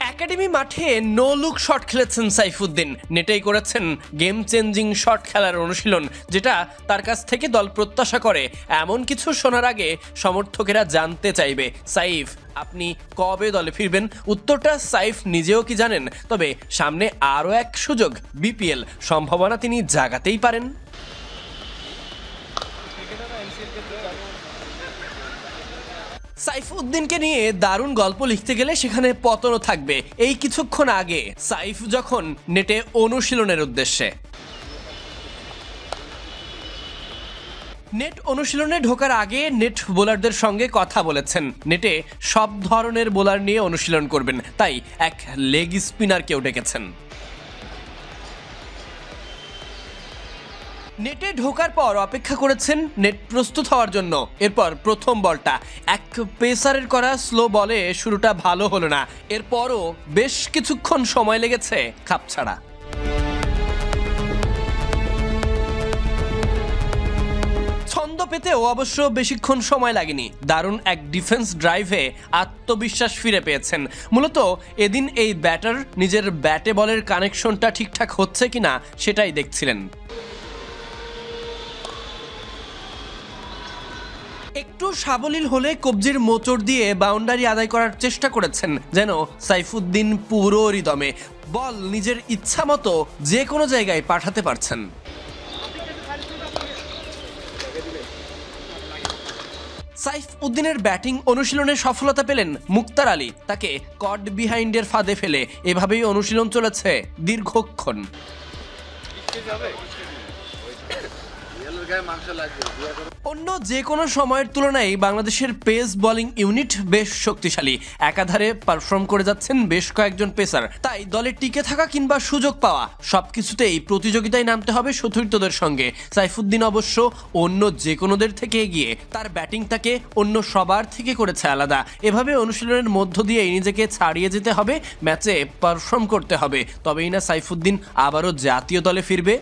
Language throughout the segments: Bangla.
একাডেমি মাঠে নো লুক শট খেলেছেন সাইফুদ্দিন। নেটেই করেছেন গেম চেঞ্জিং শট খেলার অনুশীলন, যেটা তার কাছ থেকে দল প্রত্যাশা করে। এমন কিছু শোনার আগে সমর্থকেরা জানতে চাইবে। সাইফ, আপনি কবে দলে ফিরবেন? উত্তরটা সাইফ নিজেও কি জানেন? তবে সামনে আরও এক সুযোগ, বিপিএল। সম্ভাবনা তিনি জাগাতেই পারেন। সাইফুদ্দিনকে নিয়ে দারুণ গল্প লিখতে গেলে সেখানে পতনও থাকবে। এই কিছুক্ষণ আগে সাইফ যখন নেটে অনুশীলনের উদ্দেশ্যে। নেট অনুশীলনে ঢোকার আগে নেট বোলারদের সঙ্গে কথা বলেছেন। নেটে সব ধরনের বোলার নিয়ে অনুশীলন করবেন, তাই এক লেগ স্পিনারকেও ডেকেছেন। নেটে ঢোকার পর অপেক্ষা করেছেন নেট প্রস্তুত হওয়ার জন্য। এরপর প্রথম বলটা। এক পেসারের করা স্লো বলে শুরুটা ভালো হলো না। এরপরও বেশ কিছুক্ষণ সময় লেগেছে খাপছাড়া ছন্দ পেতেও অবশ্য বেশিক্ষণ সময় লাগেনি। দারুণ এক ডিফেন্স ড্রাইভে আত্মবিশ্বাস ফিরে পেয়েছেন। মূলত এদিন এই ব্যাটার নিজের ব্যাটে বলের কানেকশনটা ঠিকঠাক হচ্ছে কিনা সেটাই দেখছিলেন। একটু সাবলীল হলে কবজির মোচড় দিয়ে বাউন্ডারি আদায় করার চেষ্টা করেছেন, যেন সাইফুদ্দিন পুরো রিদমে বল নিজের ইচ্ছা মতো যে কোনো জায়গায় পাঠাতে পারছেন। সাইফ উদ্দিনের ব্যাটিং অনুশীলনে সফলতা পেলেন মুক্তার আলী, তাকে কড বিহাইন্ডের ফাঁদে ফেলে এভাবেই অনুশীলন চলেছে দীর্ঘক্ষণ। অন্য যে কোনো সময়ের তুলনায় বাংলাদেশের পেস বোলিং ইউনিট বেশ শক্তিশালী। একাধারে পারফর্ম করে যাচ্ছেন বেশ কয়েকজন পেসার। তাই দলে টিকে থাকা কিংবা সুযোগ পাওয়া, সবকিছুতেই প্রতিযোগিতায় নামতে হবে সতীর্থদের সঙ্গে। সাইফুদ্দিন অবশ্য অন্য যে কোনোদের থেকে এগিয়ে, তার ব্যাটিং তাকে অন্য সবার থেকে করেছে আলাদা। এভাবে অনুশীলনের মধ্য দিয়ে নিজেকে ছাড়িয়ে যেতে হবে, ম্যাচে পারফর্ম করতে হবে। তবেই না সাইফুদ্দিন আবারও জাতীয় দলে ফিরবে?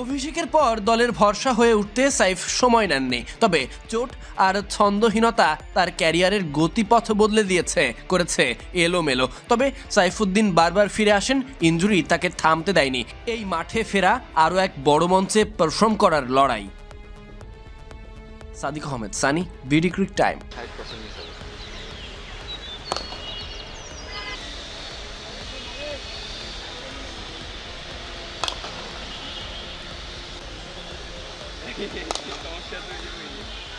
অভিষেকের পর দলের ভরসা হয়ে উঠতে সাইফ সময় নেননি, তবে চোট আর ছন্দহীনতা তার ক্যারিয়ারের গতিপথ বদলে দিয়েছে, করেছে এলোমেলো। তবে সাইফুদ্দিন বারবার ফিরে আসেন ইঞ্জুরি তাকে থামতে দেয়নি। এই মাঠে ফেরা আরও এক বড় মঞ্চে পারফর্ম করার লড়াই। Sadiq Ahmed, Sunny, BD cric time. Estão achando de ruim.